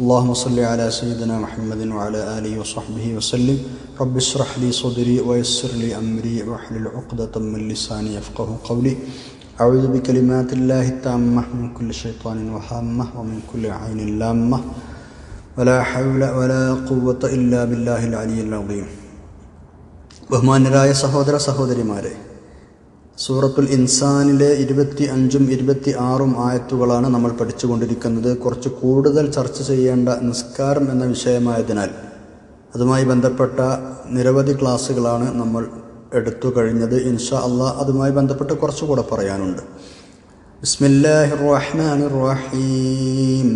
اللهم صل على سيدنا محمد وعلى آله وصحبه وسلم رب اشرح لي صدري ويسر لي أمري واحلل عقدة من لساني يفقه قولي أعوذ بكلمات الله التامة من كل شيطان وهامة ومن كل عين لامة ولا حول ولا قوة إلا بالله العلي العظيم ബഹുമാന്യരായ സഹോദര സഹോദരിമാരെ സൂറത്തുൽ ഇൻസാനിലെ ഇരുപത്തി അഞ്ചും ഇരുപത്തി ആറും ആയത്തുകളാണ് നമ്മൾ പഠിച്ചുകൊണ്ടിരിക്കുന്നത്. കുറച്ച് കൂടുതൽ ചർച്ച ചെയ്യേണ്ട നിസ്കാരം എന്ന വിഷയമായതിനാൽ അതുമായി ബന്ധപ്പെട്ട നിരവധി ക്ലാസ്സുകളാണ് നമ്മൾ എടുത്തു കഴിഞ്ഞത്. ഇൻഷാ അള്ളാ അതുമായി ബന്ധപ്പെട്ട് കുറച്ചുകൂടെ പറയാനുണ്ട്. ബിസ്മില്ലാഹിർ റഹ്മാനിർ റഹീം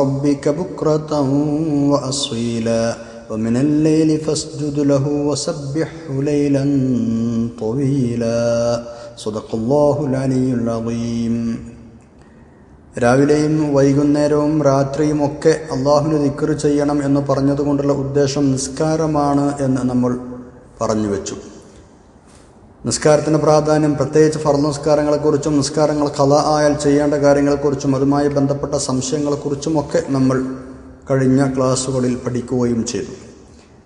റബ്ബിക ബുക്രതൻ ومن الليل فاسجد له وسبحه ليلا طويلا صدق الله العلي العظيم രാവിലെയും വൈകുന്നേരവും രാത്രിയും ഒക്കെ അള്ളാഹുവിന് ദിക്കറ് ചെയ്യണം എന്ന് പറഞ്ഞതുകൊണ്ടുള്ള ഉദ്ദേശം നിസ്കാരമാണ് എന്ന് നമ്മൾ പറഞ്ഞു വെച്ചു നിസ്കാരത്തിൻ്റെ പ്രാധാന്യം പ്രത്യേകിച്ച് ഫർദ് നിസ്കാരങ്ങളെക്കുറിച്ചും നിസ്കാരങ്ങൾ കല ആയാൽ ചെയ്യേണ്ട കാര്യങ്ങളെക്കുറിച്ചും അതുമായി ബന്ധപ്പെട്ട സംശയങ്ങളെക്കുറിച്ചുമൊക്കെ നമ്മൾ കഴിഞ്ഞ ക്ലാസ്സുകളിൽ പഠിക്കുകയും ചെയ്തു.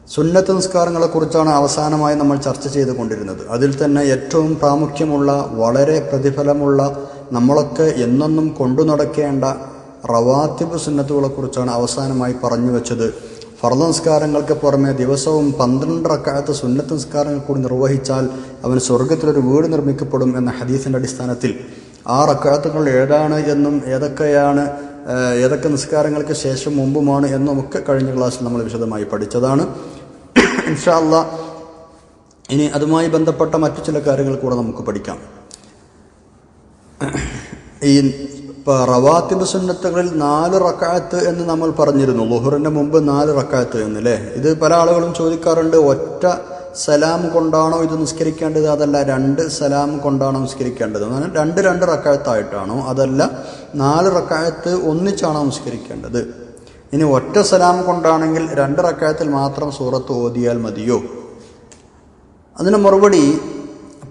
സുന്നത്ത് നിസ്കാരങ്ങളെക്കുറിച്ചാണ് അവസാനമായി നമ്മൾ ചർച്ച ചെയ്തുകൊണ്ടിരുന്നത്. അതിൽ തന്നെ ഏറ്റവും പ്രാമുഖ്യമുള്ള വളരെ പ്രതിഫലമുള്ള നമ്മളൊക്കെ എന്നെന്നും കൊണ്ടു നടക്കേണ്ട റവാത്തിബ് സുന്നത്തുകളെക്കുറിച്ചാണ് അവസാനമായി പറഞ്ഞു വെച്ചത്. ഫർദ് നിസ്കാരങ്ങൾക്ക് പുറമെ ദിവസവും പന്ത്രണ്ട് റക്കാലത്ത് സുന്നത്ത് നിസ്കാരങ്ങൾ കൂടി നിർവഹിച്ചാൽ അവൻ സ്വർഗത്തിലൊരു വീട് നിർമ്മിക്കപ്പെടും എന്ന ഹദീസിന്റെ അടിസ്ഥാനത്തിൽ ആ റക്കാത്തുകൾ ഏതാണ് എന്നും ഏതൊക്കെയാണ് ഏതൊക്കെ നിസ്കാരങ്ങൾക്ക് ശേഷം മുമ്പുമാണ് എന്നുമൊക്കെ കഴിഞ്ഞ ക്ലാസ്സിൽ നമ്മൾ വിശദമായി പഠിച്ചതാണ്. ഇൻഷാല്ല ഇനി അതുമായി ബന്ധപ്പെട്ട മറ്റു ചില കാര്യങ്ങൾ കൂടെ നമുക്ക് പഠിക്കാം. ഈ റവാത്തിബ് സുന്നത്തുകളിൽ നാല് റക്കായത്ത് എന്ന് നമ്മൾ പറഞ്ഞിരുന്നു. ലുഹുറിന്റെ മുമ്പ് നാല് റക്കായത്ത് എന്ന് അല്ലേ ഇത് പല ആളുകളും ചോദിക്കാറുണ്ട്. ഒറ്റ സലാം കൊണ്ടാണോ ഇത് നിസ്കരിക്കേണ്ടത്? അതല്ല രണ്ട് സലാം കൊണ്ടാണോ നിസ്കരിക്കേണ്ടത്? രണ്ട് രണ്ട് റക്കായത്തായിട്ടാണോ? അതല്ല നാല് റക്കായത്ത് ഒന്നിച്ചാണോ നിസ്കരിക്കേണ്ടത്? ഇനി ഒറ്റ സലാം കൊണ്ടാണെങ്കിൽ രണ്ട് റക്കായത്തിൽ മാത്രം സൂറത്ത് ഓതിയാൽ മതിയോ? അതിന് മറുപടി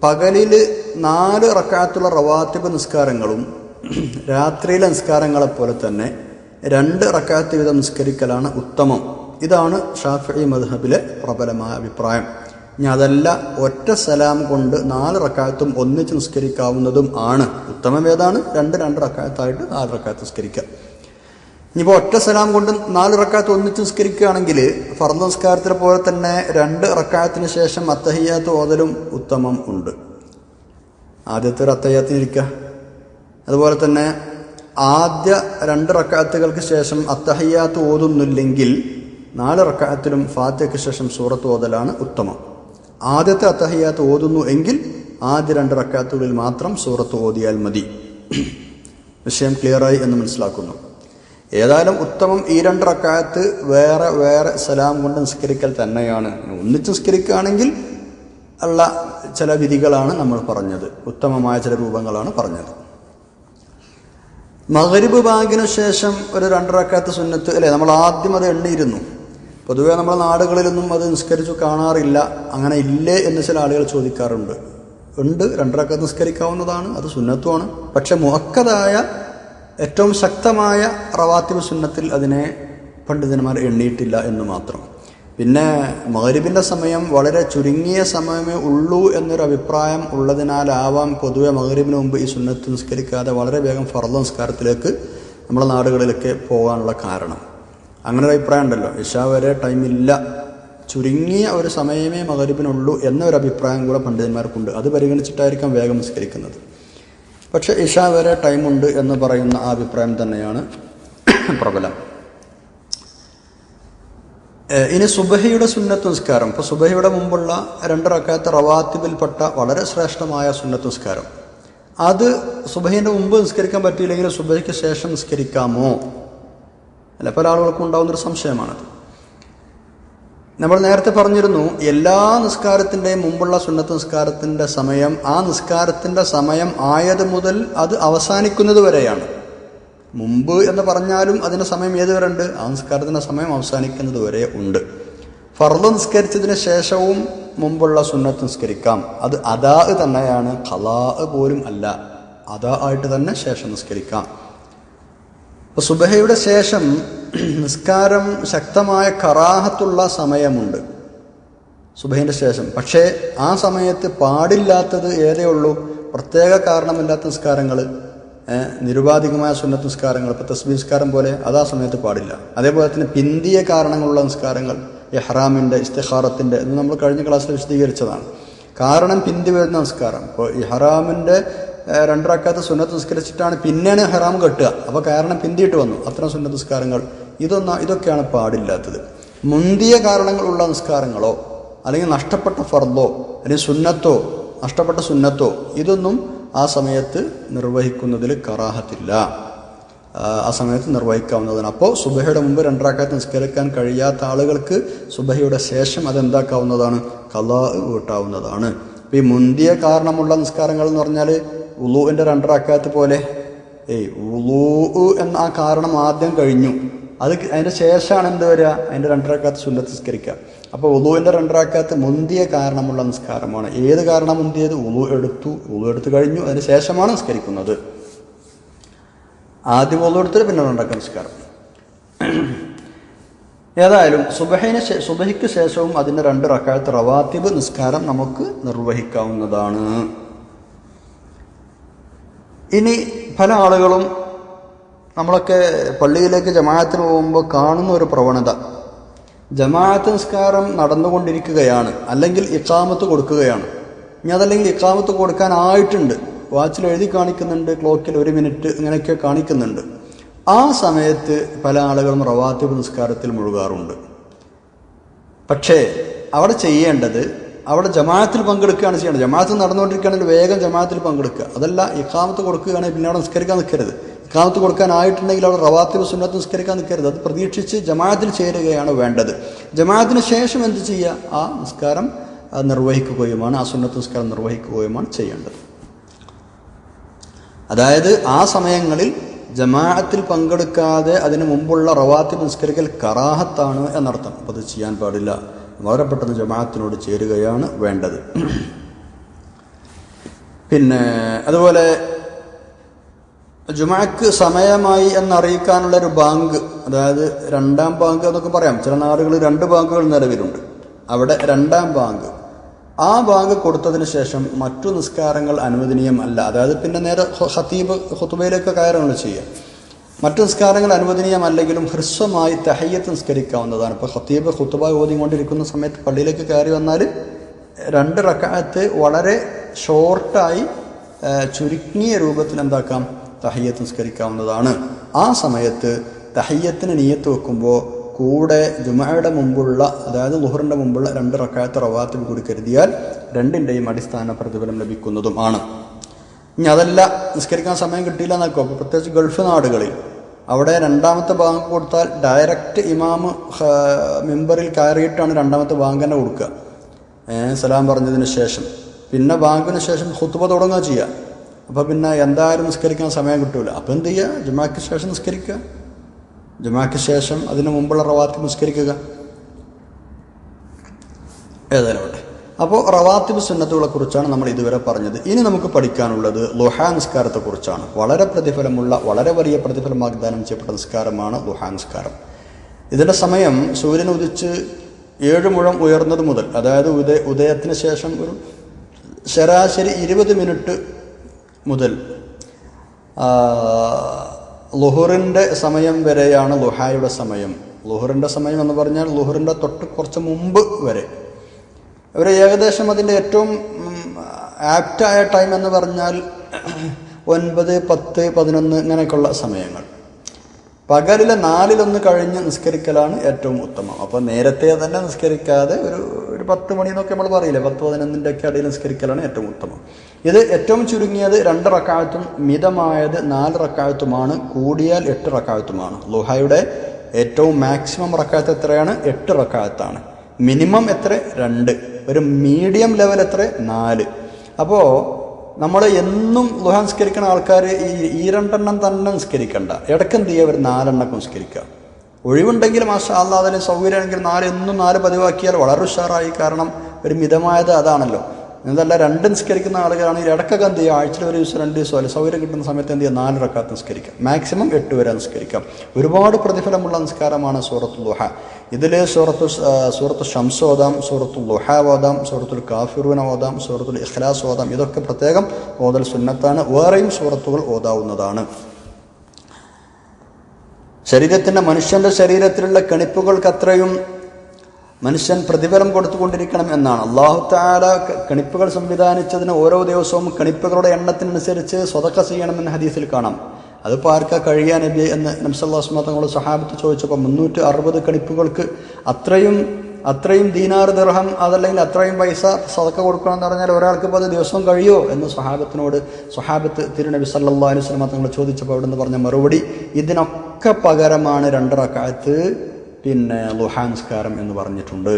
പകലിൽ നാല് റക്കായത്തുള്ള റവാത്തിബ് നിസ്കാരങ്ങളും രാത്രിയിലെ നിസ്കാരങ്ങളെപ്പോലെ തന്നെ രണ്ട് റക്കാത്ത് വീതം നിസ്കരിക്കലാണ് ഉത്തമം. ഇതാണ് ഷാഫി മദ്ഹബിലെ പ്രബലമായ അഭിപ്രായം. ഇനി അതല്ല ഒറ്റ സലാം കൊണ്ട് നാല് റക്കായത്തും ഒന്നിച്ച് നിസ്കരിക്കാവുന്നതും ആണ്. ഉത്തമം ഏതാണ്? രണ്ട് രണ്ട് റക്കായത്തായിട്ട് നാല് റക്കായത്ത് നിസ്കരിക്കുക. ഇനിയിപ്പോൾ ഒറ്റ സലാം കൊണ്ട് നാല് റക്കായത്ത് ഒന്നിച്ച് നിസ്കരിക്കുകയാണെങ്കിൽ ഫർദ് നിസ്കാരത്തിലെ പോലെ തന്നെ രണ്ട് റക്കായത്തിന് ശേഷം അത്തഹിയാത്ത് ഓതലും ഉത്തമം ഉണ്ട്. ആദ്യത്തെ ഒരു അത്തഹിയാത്തിനിരിക്കുക അതുപോലെ തന്നെ ആദ്യ രണ്ട് റക്കാത്തുകൾക്ക് ശേഷം അത്തഹയ്യാത്ത് ഓതുന്നില്ലെങ്കിൽ നാല് റക്കാത്തിലും ഫാത്തയ്ക്ക് ശേഷം സൂറത്ത് ഓതലാണ് ഉത്തമം. ആദ്യത്തെ അത്തഹയ്യാത്ത് ഓതുന്നു എങ്കിൽ ആദ്യ രണ്ട് റക്കാത്തുകളിൽ മാത്രം സൂറത്ത് ഓതിയാൽ മതി. വിഷയം ക്ലിയറായി എന്ന് മനസ്സിലാക്കുന്നു. ഏതായാലും ഉത്തമം ഈ രണ്ട് റക്കായത്ത് വേറെ വേറെ സലാം കൊണ്ട് നിസ്കരിക്കൽ തന്നെയാണ്. ഒന്നിച്ച് നിസ്കരിക്കുകയാണെങ്കിൽ ഉള്ള ചില വിധികളാണ് നമ്മൾ പറഞ്ഞത്. ഉത്തമമായ ചില രൂപങ്ങളാണ് പറഞ്ഞത്. മകരിബ് ബാങ്കിനു ശേഷം ഒരു രണ്ടരക്കാത്ത സുന്നത്ത് അല്ലേ? നമ്മൾ ആദ്യം അത് എണ്ണിയിരുന്നു. പൊതുവേ നമ്മുടെ നാടുകളിലൊന്നും അത് നിസ്കരിച്ചു കാണാറില്ല. അങ്ങനെ ഇല്ലേ എന്ന് ചില ആളുകൾ ചോദിക്കാറുണ്ട്. ഉണ്ട് രണ്ടരക്ക നിസ്കരിക്കാവുന്നതാണ് അത് സുന്നത്തുമാണ് പക്ഷെ മുഹക്കതായ ഏറ്റവും ശക്തമായ റവാത്തിബ് സുന്നത്തിൽ അതിനെ പണ്ഡിതന്മാർ എണ്ണിയിട്ടില്ല എന്ന് മാത്രം. പിന്നെ മകരിബിന്റെ സമയം വളരെ ചുരുങ്ങിയ സമയമേ ഉള്ളൂ എന്നൊരു അഭിപ്രായം ഉള്ളതിനാലാവാം പൊതുവെ മകരിബിന് മുമ്പ് ഈ സുന്നത്ത് നിസ്കരിക്കാതെ വളരെ വേഗം ഫർദ്ദ നിസ്കാരത്തിലേക്ക് നമ്മുടെ നാടുകളിലൊക്കെ പോകാനുള്ള കാരണം. അങ്ങനെ ഒരു അഭിപ്രായം ഉണ്ടല്ലോ. ഇഷ വരെ ടൈമില്ല ചുരുങ്ങിയ ഒരു സമയമേ മകരിബിനുള്ളൂ എന്നൊരു അഭിപ്രായം കൂടെ പണ്ഡിതന്മാർക്കുണ്ട്. അത് പരിഗണിച്ചിട്ടായിരിക്കാം വേഗം നിസ്കരിക്കുന്നത്. പക്ഷേ ഇഷ വരെ ടൈമുണ്ട് എന്ന് പറയുന്ന ആ അഭിപ്രായം തന്നെയാണ് പ്രബലം. ഇനി സുബഹിയുടെ സുന്നത്ത് നിസ്കാരം. ഇപ്പോൾ സുബഹിയുടെ മുമ്പുള്ള രണ്ട് റക്കാത്ത റവാത്തിബിൽപ്പെട്ട വളരെ ശ്രേഷ്ഠമായ സുന്നത്ത് നിസ്കാരം. അത് സുബഹിന്റെ മുമ്പ് നിസ്കരിക്കാൻ പറ്റിയില്ലെങ്കിൽ സുബഹിക്ക് ശേഷം നിസ്കരിക്കാമോ? അല്ല പല ആളുകൾക്കും ഉണ്ടാകുന്നൊരു സംശയമാണത്. നമ്മൾ നേരത്തെ പറഞ്ഞിരുന്നു എല്ലാ നിസ്കാരത്തിന്റെയും മുമ്പുള്ള സുന്നത്ത് നിസ്കാരത്തിന്റെ സമയം ആ നിസ്കാരത്തിന്റെ സമയം ആയത് മുതൽ അത് അവസാനിക്കുന്നത് വരെയാണ്. മുമ്പ് എന്ന് പറഞ്ഞാലും അതിന്റെ സമയം ഏതുവരെ ഉണ്ട്? ആ നിസ്കാരത്തിന്റെ സമയം അവസാനിക്കുന്നത് വരെ ഉണ്ട്. ഫർദ് നിസ്കരിച്ചതിന് ശേഷവും മുമ്പുള്ള സുന്നത്ത് നിസ്കരിക്കാം. അത് അതാ തന്നെയാണ് ഖലാ പോലും അല്ല. അതാ ആയിട്ട് തന്നെ ശേഷം നിസ്കരിക്കാം. അപ്പോൾ സുബഹയുടെ ശേഷം നിസ്കാരം ശക്തമായ കറാഹത്തുള്ള സമയമുണ്ട്. സുബഹിന്റെ ശേഷം. പക്ഷേ ആ സമയത്ത് പാടില്ലാത്തത് ഏതേ ഉള്ളൂ? പ്രത്യേക കാരണമില്ലാത്ത നിസ്കാരങ്ങൾ നിരുപാധികമായ സുന്നത്ത് നിസ്കാരങ്ങൾ ഇപ്പോൾ തസ്ബി നിസ്കാരം പോലെ അത് ആ സമയത്ത് പാടില്ല. അതേപോലെ തന്നെ പിന്തിയ കാരണങ്ങളുള്ള നിസ്കാരങ്ങൾ ഇഹ്റാമിന്റെ ഇസ്തിഹാറത്തിന്റെ ഇത് നമ്മൾ കഴിഞ്ഞ ക്ലാസ്സിൽ വിശദീകരിച്ചതാണ്. കാരണം പിന്തി വരുന്ന നിസ്കാരം. ഇപ്പോൾ ഇഹ്റാമിന്റെ രണ്ടരക്കാത്ത സുന്നത്ത് നിസ്കരിച്ചിട്ടാണ് പിന്നെയാണ് ഹറാം കെട്ടുക. അപ്പോൾ കാരണം പിന്തിയിട്ട് വന്നു. അത്തരം സുന്നത്ത് നിസ്കാരങ്ങൾ ഇതൊന്നും ഇതൊക്കെയാണ് പാടില്ലാത്തത്. മുന്തിയ കാരണങ്ങളുള്ള നിസ്കാരങ്ങളോ അല്ലെങ്കിൽ നഷ്ടപ്പെട്ട ഫർദോ അല്ലെങ്കിൽ സുന്നത്തോ നഷ്ടപ്പെട്ട സുന്നത്തോ ഇതൊന്നും ആ സമയത്ത് നിർവഹിക്കുന്നതിൽ കറാഹത്തില്ല. ആ സമയത്ത് നിർവഹിക്കാവുന്നതാണ്. അപ്പോൾ സുബഹയുടെ മുമ്പ് രണ്ടരാക്കാത്ത് നിസ്കരിക്കാൻ കഴിയാത്ത ആളുകൾക്ക് സുബഹയുടെ ശേഷം അതെന്താക്കാവുന്നതാണ്? കലാ വീട്ടാവുന്നതാണ് ഇപ്പം ഈ മുന്തിയ കാരണമുള്ള നിസ്കാരങ്ങൾ എന്ന് പറഞ്ഞാൽ ഉലൂവിന്റെ രണ്ടറക്കാത്ത പോലെ. ഏയ് ഉലൂ എന്ന ആ കാരണം ആദ്യം കഴിഞ്ഞു. അത് അതിന്റെ ശേഷമാണ് എന്ത് വരിക? അതിന്റെ രണ്ടരക്കാത്ത് സുന്നത്ത് നിസ്കരിക്കുക. അപ്പോൾ ഉളുവിന്റെ രണ്ടരക്കാത്ത് മുന്തിയ കാരണമുള്ള നിസ്കാരമാണ്. ഏത് കാരണം മുന്തിയത്? ഉളു എടുത്തു. ഉളു എടുത്തു കഴിഞ്ഞു. അതിന് ശേഷമാണ് നിസ്കരിക്കുന്നത്. ആദ്യം ഉളു എടുത്തിട്ട് പിന്നെ രണ്ടരക്ക നിസ്കാരം. ഏതായാലും സുബഹിന് സുബഹിക്ക് ശേഷവും അതിന്റെ രണ്ട് റക്കാലത്ത് റവാത്തിബ് നിസ്കാരം നമുക്ക് നിർവഹിക്കാവുന്നതാണ്. ഇനി പല ആളുകളും നമ്മളൊക്കെ പള്ളിയിലേക്ക് ജമാഅത്തിന് പോകുമ്പോൾ കാണുന്ന ഒരു പ്രവണത. ജമാഅത്ത് നിസ്കാരം നടന്നുകൊണ്ടിരിക്കുകയാണ്. അല്ലെങ്കിൽ ഇക്കാമത്ത് കൊടുക്കുകയാണ്. ഇനി അതല്ലെങ്കിൽ ഇക്കാമത്ത് കൊടുക്കാനായിട്ടുണ്ട്. വാച്ചിൽ എഴുതി കാണിക്കുന്നുണ്ട് ക്ലോക്കിൽ ഒരു മിനിറ്റ് ഇങ്ങനെയൊക്കെ കാണിക്കുന്നുണ്ട്. ആ സമയത്ത് പല ആളുകളും റവാത്തിബ് നിസ്കാരത്തിൽ മുഴുകാറുണ്ട്. പക്ഷേ അവിടെ ചെയ്യേണ്ടത് അവിടെ ജമാഅത്തിൽ പങ്കെടുക്കുകയാണ് ചെയ്യേണ്ടത് ജമാഅത്ത് നടന്നുകൊണ്ടിരിക്കുകയാണെങ്കിൽ വേഗം ജമാഅത്തിൽ പങ്കെടുക്കുക. അതല്ല ഇക്കാമത്ത് കൊടുക്കുകയാണെങ്കിൽ പിന്നെ അവിടെ നിസ്കരിക്കാൻ നിൽക്കരുത്. ഇക്കാമത്ത് കൊടുക്കാനായിട്ടുണ്ടെങ്കിൽ അവിടെ റവാത്തിബ് സുന്നത്ത് നിസ്കരിക്കാൻ നിൽക്കരുത്. അത് പ്രതീക്ഷിച്ച് ജമാഅത്തിൽ ചേരുകയാണ് വേണ്ടത്. ജമാഅത്തിന് ശേഷം എന്ത് ചെയ്യുക? ആ നിസ്കാരം നിർവഹിക്കുകയുമാണ്. ആ സുന്നത്ത് നിസ്കാരം നിർവഹിക്കുകയുമാണ് ചെയ്യേണ്ടത്. അതായത് ആ സമയങ്ങളിൽ ജമാഅത്തിൽ പങ്കെടുക്കാതെ അതിനു മുമ്പുള്ള റവാത്തിബ് നിസ്കരിക്കൽ കറാഹത്താണ് എന്നർത്ഥം. അപ്പോൾ അത് ചെയ്യാൻ പാടില്ല. വളരെ പെട്ടെന്ന് ജമാഅത്തിനോട് ചേരുകയാണ് വേണ്ടത്. പിന്നെ അതുപോലെ ജുമാക്ക് സമയമായി എന്നറിയിക്കാനുള്ള ഒരു ബാങ്ക് അതായത് രണ്ടാം ബാങ്ക് എന്നൊക്കെ പറയാം. ചില നാടുകളിൽ രണ്ട് ബാങ്കുകൾ നിലവിലുണ്ട്. അവിടെ രണ്ടാം ബാങ്ക്. ആ ബാങ്ക് കൊടുത്തതിന് ശേഷം മറ്റു നിസ്കാരങ്ങൾ അനുവദനീയമല്ല. അതായത് പിന്നെ നേരെ ഹത്തീബ് ഹുത്തുബയിലേക്ക് കയറുകയാണ് ചെയ്യുക. മറ്റു നിസ്കാരങ്ങൾ അനുവദനീയമല്ലെങ്കിലും ഹ്രസ്വമായി തഹയ്യത്ത് നിസ്കരിക്കാവുന്നതാണ്. ഇപ്പോൾ ഹത്തീബ് ഹുത്തുബ ഓതിക്കൊണ്ടിരിക്കുന്ന സമയത്ത് പള്ളിയിലേക്ക് കയറി വന്നാൽ രണ്ട് റക്കായത്ത് വളരെ ഷോർട്ടായി ചുരുങ്ങിയ രൂപത്തിൽ എന്താക്കാം? തഹയ്യത്ത് നിസ്കരിക്കാവുന്നതാണ്. ആ സമയത്ത് തഹയ്യത്തിന് നീയത്ത് വെക്കുമ്പോൾ കൂടെ ജുമയുടെ മുമ്പുള്ള അതായത് ലുഹറിന്റെ മുമ്പുള്ള രണ്ട് റക്കായത്ത് റവാത്തിൽ കൂടി കരുതിയാൽ രണ്ടിന്റെയും അടിസ്ഥാന പ്രതിഫലം ലഭിക്കുന്നതും ആണ് ഇനി അതല്ല നിസ്കരിക്കാൻ സമയം കിട്ടിയില്ല എന്നൊക്കെ. അപ്പോൾ പ്രത്യേകിച്ച് ഗൾഫ് നാടുകളിൽ. അവിടെ രണ്ടാമത്തെ ബാങ്ക് കൊടുത്താൽ ഡയറക്റ്റ് ഇമാമ് മെമ്പറിൽ കയറിയിട്ടാണ് രണ്ടാമത്തെ ബാങ്ക് തന്നെ കൊടുക്കുക. സലാം പറഞ്ഞതിന് ശേഷം. പിന്നെ ബാങ്കിന് ശേഷം ഹുത്തുബ തുടങ്ങുക ചെയ്യുക. അപ്പോൾ പിന്നെ എന്തായാലും നിസ്കരിക്കാൻ സമയം കിട്ടില്ല അപ്പോൾ എന്ത് ചെയ്യുക? ജുമാക്ക് ശേഷം നിസ്കരിക്കുക. ജുമാക്ക് ശേഷം അതിന് മുമ്പുള്ള റവാത്ത് നിസ്കരിക്കുക. ഏതായാലും അപ്പോൾ റവാത്തിബ് സുന്നത്തുകളെ കുറിച്ചാണ് നമ്മൾ ഇതുവരെ പറഞ്ഞത്. ഇനി നമുക്ക് പഠിക്കാനുള്ളത് ലുഹാ നിസ്കാരത്തെ കുറിച്ചാണ് വളരെ പ്രതിഫലമുള്ള വളരെ വലിയ പ്രതിഫലം വാഗ്ദാനം ചെയ്യപ്പെട്ട നിസ്കാരമാണ് ലുഹാ നിസ്കാരം. ഇതിന്റെ സമയം സൂര്യൻ ഉദിച്ച് ഏഴ് മുഴം ഉയർന്നത് മുതൽ അതായത് ഉദയ ഉദയത്തിന് ശേഷം ഒരു ശരാശരി ഇരുപത് മിനിറ്റ് മുതൽ ലുഹറിന്റെ സമയം വരെയാണ് ലുഹായുടെ സമയം. ലുഹറിന്റെ സമയം എന്ന് പറഞ്ഞാൽ ലുഹറിന്റെ തൊട്ട് കുറച്ച് മുമ്പ് വരെ. അവർ ഏകദേശം അതിന്റെ ഏറ്റവും ആപ്റ്റായ ടൈം എന്ന് പറഞ്ഞാൽ ഒൻപത് പത്ത് പതിനൊന്ന് ഇങ്ങനെയൊക്കെയുള്ള സമയങ്ങൾ. പകലിലെ നാലിലൊന്ന് കഴിഞ്ഞ് നിസ്കരിക്കലാണ് ഏറ്റവും ഉത്തമം. അപ്പോൾ നേരത്തെ തന്നെ നിസ്കരിക്കാതെ ഒരു ഒരു പത്ത് മണി എന്നൊക്കെ നമ്മൾ പറയില്ലേ പത്ത് പതിനൊന്നിന്റെ ഒക്കെ ഇടയിൽ നിസ്കരിക്കലാണ് ഏറ്റവും ഉത്തമം. ഇത് ഏറ്റവും ചുരുങ്ങിയത് രണ്ട് റക്കാഴത്തും മിതമായത് നാല് റക്കാഴത്തുമാണ് കൂടിയാൽ എട്ട് റക്കാഴത്തുമാണ് ലുഹയുടെ ഏറ്റവും മാക്സിമം റക്കാഴത്ത് എത്രയാണ്? എട്ട് റക്കാഴത്താണ് മിനിമം എത്ര? രണ്ട്. ഒരു മീഡിയം ലെവൽ എത്ര? നാല്. അപ്പോൾ നമ്മൾ എന്നും ലുഹ നിസ്കരിക്കുന്ന ആൾക്കാർ ഈ ഈ രണ്ടെണ്ണം തന്നെ നിസ്കരിക്കണ്ട. ഇടയ്ക്ക് എന്ത് ചെയ്യുക ഒരു നാലെണ്ണൊക്കെ ഒഴിവുണ്ടെങ്കിൽ മാഷാ അല്ലാതെ സൗകര്യമാണെങ്കിൽ നാല് എന്നും നാല് പതിവാക്കിയാൽ വളരെ ഉഷാറായി. കാരണം ഒരു മിതമായത് അതാണല്ലോ. എന്നല്ല രണ്ട് നിസ്കരിക്കുന്ന ആളുകളാണെങ്കിൽ ഇടക്കൊക്കെ എന്ത് ചെയ്യുക? ആഴ്ചയിൽ ഒരു ദിവസം രണ്ട് ദിവസം അല്ലെ? സൗകര്യം കിട്ടുന്ന സമയത്ത് എന്ത് ചെയ്യുക? നാല് റക്കാത്ത് നിസ്കരിക്കാം മാക്സിമം എട്ട് വരെ നിസ്കരിക്കാം. ഒരുപാട് പ്രതിഫലമുള്ള നിസ്കാരമാണ് സൂറത്തുൽ ലുഹ ഇതിൽ സൂറത്തു സൂറത്ത് സൂറത്തു ഷംസ് ഓതാം സൂറത്തുൽ ലുഹ ഓതാം സൂറത്തുൽ കാഫിറൂന ഓതാം സൂറത്തുൽ ഇഖ്ലാസ് ഓതാം. ഇതൊക്കെ പ്രത്യേകം ഓതൽ സുന്നത്താണ്. വേറെയും സൂറത്തുകൾ ഓതാവുന്നതാണ്. ശരീരത്തിന്റെ മനുഷ്യന്റെ ശരീരത്തിലുള്ള കണിപ്പുകൾക്ക് അത്രയും മനുഷ്യൻ പ്രതിഫലം കൊടുത്തുകൊണ്ടിരിക്കണം എന്നാണ്. അള്ളാഹു താല കണിപ്പുകൾ സംവിധാനിച്ചതിന് ഓരോ ദിവസവും കണിപ്പുകളുടെ എണ്ണത്തിനനുസരിച്ച് സ്വതക്ക ചെയ്യണമെന്ന് ഹദീസിൽ കാണാം. അതിപ്പോൾ ആർക്കാ കഴിയാൻ നബി എന്ന് നംസല്ലാസ്മ തങ്ങൾ സഹാബത്ത് ചോദിച്ചപ്പോൾ മുന്നൂറ്റി അറുപത് കണിപ്പുകൾക്ക് അത്രയും അത്രയും ദീനാർ ദർഹം അതല്ലെങ്കിൽ അത്രയും പൈസ സതക്ക കൊടുക്കണം എന്ന് പറഞ്ഞാൽ ഒരാൾക്ക് ഇപ്പോൾ അത് ദിവസം കഴിയുമോ എന്ന് സ്വഹാബത്തിനോട് സ്വഹാബത്ത് തിരുനബി സല്ലാ അലൈഹി ചോദിച്ചപ്പോൾ അവിടെ നിന്ന് പറഞ്ഞ മറുപടി ഇതിനൊക്കെ പകരമാണ് രണ്ടറക്കാലത്ത് പിന്നെ ലുഹാൻസ്കാരം എന്ന് പറഞ്ഞിട്ടുണ്ട്.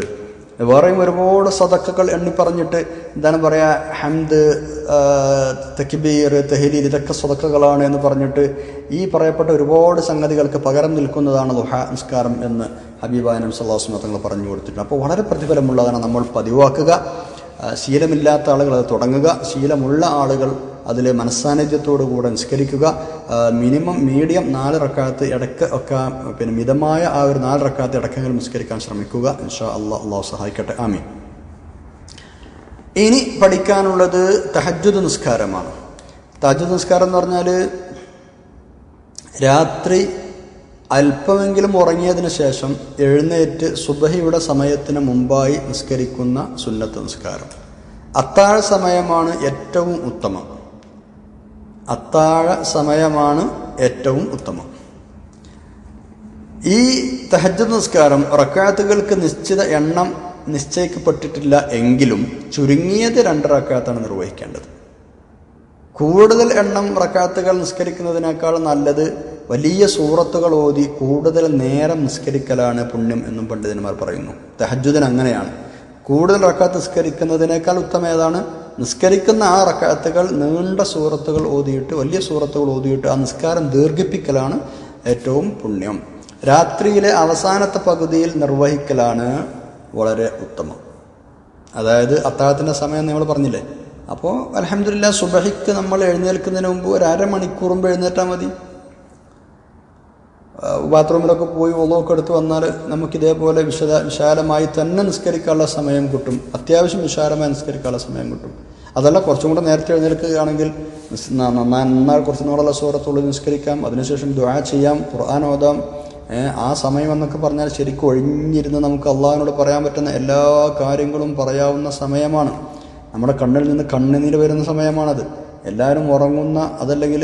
വേറെയും ഒരുപാട് സതക്കകൾ എണ്ണി പറഞ്ഞിട്ട് എന്താണ് പറയുക ഹംദ് തെക്കിബീർ തെഹലീൽ ഇതൊക്കെ സ്വതക്കകളാണ് എന്ന് പറഞ്ഞിട്ട് ഈ പറയപ്പെട്ട ഒരുപാട് സംഗതികൾക്ക് പകരം നിൽക്കുന്നതാണ് ലുഹ നിസ്കാരം എന്ന് ഹബീബാനം സല്ലാസ്മ തങ്ങൾ പറഞ്ഞു കൊടുത്തിട്ടുണ്ട്. അപ്പോൾ വളരെ പ്രതിഫലമുള്ളതാണ് നമ്മൾ പതിവാക്കുക ശീലമില്ലാത്ത ആളുകൾ അത് തുടങ്ങുക ശീലമുള്ള ആളുകൾ അതിൽ മനസ്സാന്നിധ്യത്തോടു കൂടെ നിസ്കരിക്കുക. മിനിമം മീഡിയം നാല് റക്കാത്ത് ഇടയ്ക്ക് ഒക്കെ പിന്നെ മിതമായ ആ ഒരു നാല് റക്കാത്ത് ഇടക്കെങ്കിലും നിസ്കരിക്കാൻ ശ്രമിക്കുക. ഇൻഷാ അള്ളാഹ് അള്ളാഹു സഹായിക്കട്ടെ. ആമീൻ. ഇനി പഠിക്കാനുള്ളത് തഹജുദ് നിസ്കാരമാണ്. തഹജുദ് നിസ്കാരം എന്ന് പറഞ്ഞാൽ രാത്രി അല്പമെങ്കിലും ഉറങ്ങിയതിന് ശേഷം എഴുന്നേറ്റ് സുബഹിയുടെ സമയത്തിന് മുമ്പായി നിസ്കരിക്കുന്ന സുന്നത്ത് നിസ്കാരം. അത്താഴ സമയമാണ് ഏറ്റവും ഉത്തമം. അത്താഴ സമയമാണ് ഏറ്റവും ഉത്തമം. ഈ തഹജ്ജുദ് നിസ്കാരം റക്കാത്തുകൾക്ക് നിശ്ചിത എണ്ണം നിശ്ചയിക്കപ്പെട്ടിട്ടില്ല എങ്കിലും ചുരുങ്ങിയത് രണ്ട് റക്കാത്താണ് നിർവഹിക്കേണ്ടത്. കൂടുതൽ എണ്ണം റക്കാത്തുകൾ നിസ്കരിക്കുന്നതിനേക്കാൾ നല്ലത് വലിയ സൂറത്തുകൾ ഓതി കൂടുതൽ നേരം നിസ്കരിക്കലാണ് പുണ്യം എന്നും പണ്ഡിതന്മാർ പറയുന്നു. തഹജുദിന് അങ്ങനെയാണ് കൂടുതൽ റക്കാത്ത് നിസ്കരിക്കുന്നതിനേക്കാൾ ഉത്തമം ഏതാണ്? നിസ്കരിക്കുന്ന ആ റക്കാത്തുകൾ നീണ്ട സൂറത്തുകൾ ഓതിയിട്ട് വലിയ സൂറത്തുകൾ ഓതിയിട്ട് ആ നിസ്കാരം ദീർഘിപ്പിക്കലാണ് ഏറ്റവും പുണ്യം. രാത്രിയിലെ അവസാനത്തെ പകുതിയിൽ നിർവഹിക്കലാണ് വളരെ ഉത്തമം. അതായത് അത്താഴത്തിന്റെ സമയം നമ്മൾ പറഞ്ഞില്ലേ? അപ്പോൾ അലഹമില്ല സുബഹിക്ക് നമ്മൾ എഴുന്നേൽക്കുന്നതിന് മുമ്പ് ഒരു അരമണിക്കൂർ മുമ്പ് എഴുന്നേറ്റാൽ മതി ബാത്റൂമിലൊക്കെ പോയി ഒളവൊക്കെ എടുത്ത് വന്നാൽ നമുക്ക് ഇതേപോലെ വിശദ വിശാലമായി തന്നെ നിസ്കരിക്കാനുള്ള സമയം കിട്ടും. അത്യാവശ്യം വിശാലമായി നിസ്കരിക്കാനുള്ള സമയം കിട്ടും. അതല്ല കുറച്ചും കൂടെ നേരത്തെ എഴുന്നേൽക്കുകയാണെങ്കിൽ നന്നായി കുറച്ച് നാളുള്ള സൂറത്തുള്ളിൽ നിസ്കരിക്കാം. അതിനുശേഷം ദുആ ചെയ്യാം ഖുർആൻ ഓതാം. ആ സമയം എന്നൊക്കെ പറഞ്ഞാൽ ശരിക്കും ഒഴിഞ്ഞിരുന്ന് നമുക്ക് അള്ളാഹിനോട് പറയാൻ പറ്റുന്ന എല്ലാ കാര്യങ്ങളും പറയാവുന്ന സമയമാണ്. നമ്മുടെ കണ്ണിൽ നിന്ന് കണ്ണുനീര് വരുന്ന സമയമാണത്. എല്ലാവരും ഉറങ്ങുന്ന അതല്ലെങ്കിൽ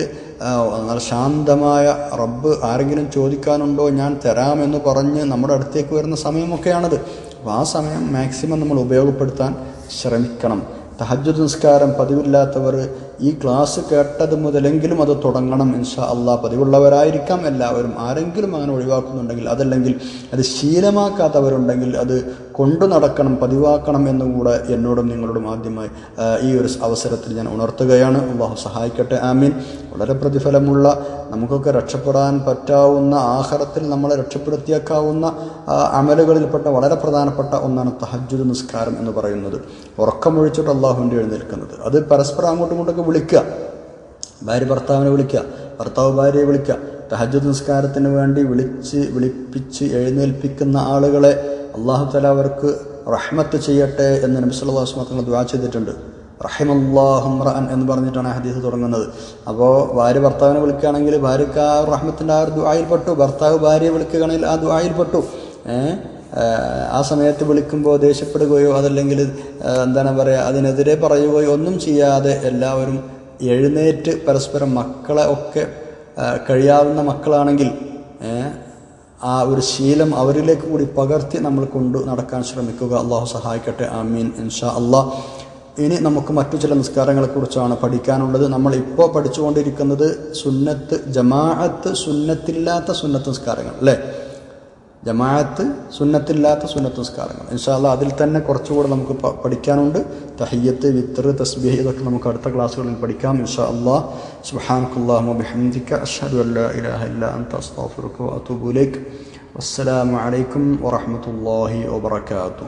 ശാന്തമായ റബ്ബ് ആരെങ്കിലും ചോദിക്കാനുണ്ടോ ഞാൻ തരാമെന്ന് പറഞ്ഞ് നമ്മുടെ അടുത്തേക്ക് വരുന്ന സമയമൊക്കെയാണത്. അപ്പോൾ ആ സമയം മാക്സിമം നമ്മൾ ഉപയോഗപ്പെടുത്താൻ ശ്രമിക്കണം. തഹജ്ജുദ് നിസ്കാരം പതിവില്ലാത്തവർ ഈ ക്ലാസ് കേട്ടത് മുതലെങ്കിലും അത് തുടങ്ങണം ഇൻഷാ അള്ളാ പതിവുള്ളവരായിരിക്കാം എല്ലാവരും. ആരെങ്കിലും അങ്ങനെ ഒഴിവാക്കുന്നുണ്ടെങ്കിൽ അതല്ലെങ്കിൽ അത് ശീലമാക്കാത്തവരുണ്ടെങ്കിൽ അത് കൊണ്ടു നടക്കണം പതിവാക്കണം എന്നുകൂടെ എന്നോടും നിങ്ങളോടും ആദ്യമായി ഈ ഒരു അവസരത്തിൽ ഞാൻ ഉണർത്തുകയാണ്. അള്ളാഹു സഹായിക്കട്ടെ. ആമീൻ. വളരെ പ്രതിഫലമുള്ള നമുക്കൊക്കെ രക്ഷപ്പെടാൻ പറ്റാവുന്ന ആഹാരത്തിൽ നമ്മളെ രക്ഷപ്പെടുത്തിയേക്കാവുന്ന അമലുകളിൽപ്പെട്ട വളരെ പ്രധാനപ്പെട്ട ഒന്നാണ് തഹജ്ജുദ് നിസ്കാരം എന്ന് പറയുന്നത്. ഉറക്കമൊഴിച്ചിട്ട് അള്ളാഹുവിന്റെ എഴുന്നേൽക്കുന്നത്. അത് പരസ്പരം അങ്ങോട്ടും ഇങ്ങോട്ടൊക്കെ വിളിക്കുക. ഭാര്യ ഭർത്താവിനെ വിളിക്കുക. ഭർത്താവ് ഭാര്യയെ വിളിക്കുക. തഹജ്ജുദ് നിസ്കാരത്തിന് വേണ്ടി വിളിച്ച് വിളിപ്പിച്ച് എഴുന്നേൽപ്പിക്കുന്ന ആളുകളെ അള്ളാഹു തല അവർക്ക് റഹ്മത്ത് ചെയ്യട്ടെ എന്ന് നബി സല്ലല്ലാഹു അലൈഹി വസല്ലം തങ്ങൾ ദുആ ചെയ്തിട്ടുണ്ട് റഹിമല്ലാഹുമ്രഅൻ എന്ന് പറഞ്ഞിട്ടാണ് ഹദീസ് തുടങ്ങുന്നത്. അപ്പോൾ ഭാര്യ ഭർത്താവിനെ വിളിക്കുകയാണെങ്കിൽ ഭാര്യയ്ക്ക് ആ റഹ്മത്തിന്റെ ആ ഒരു ദുആയിൽപ്പെട്ടു ഭർത്താവ് ഭാര്യയെ വിളിക്കുകയാണെങ്കിൽ ആ ദ്വായിൽപ്പെട്ടു ആ സമയത്ത് വിളിക്കുമ്പോൾ ദേഷ്യപ്പെടുകയോ അതല്ലെങ്കിൽ എന്താണ് പറയുക അതിനെതിരെ പറയുകയോ ഒന്നും ചെയ്യാതെ എല്ലാവരും എഴുന്നേറ്റ് പരസ്പരം മക്കളെ ഒക്കെ കഴിയാവുന്ന മക്കളാണെങ്കിൽ ആ ഒരു ശീലം അവരിലേക്ക് കൂടി പകർത്തി നമ്മൾ കൊണ്ടു നടക്കാൻ ശ്രമിക്കുക. അള്ളാഹു സഹായിക്കട്ടെ. ആമീൻ. ഇൻഷാ അള്ളാഹ് ഇനി നമുക്ക് മറ്റു ചില നിസ്കാരങ്ങളെക്കുറിച്ചാണ് പഠിക്കാനുള്ളത്. നമ്മൾ ഇപ്പോൾ പഠിച്ചുകൊണ്ടിരിക്കുന്നത് സുന്നത്ത് ജമാഅത്ത് സുന്നത്തില്ലാത്ത സുന്നത്ത് നിസ്കാരങ്ങൾ അല്ലേ? ജമാഅത്ത് സുന്നത്തില്ലാത്ത സുന്നത്ത് നിസ്കാരങ്ങൾ ഇൻഷാല്ല അതിൽ തന്നെ കുറച്ചുകൂടെ നമുക്ക് പഠിക്കാനുണ്ട്. തഹയ്യത്ത് വിത്തർ തസ്ബിഹ് ഇതൊക്കെ നമുക്ക് അടുത്ത ക്ലാസ്സുകളിൽ പഠിക്കാം. ഇൻഷാ അള്ളാഹ് സുബ്ഹാനക്കല്ലാഹു വബിഹംദിക അഷ്ഹദു അല്ലാ ഇലാഹ അൻത വസ്സലാമു അലൈക്കും വബറകാതുഹു.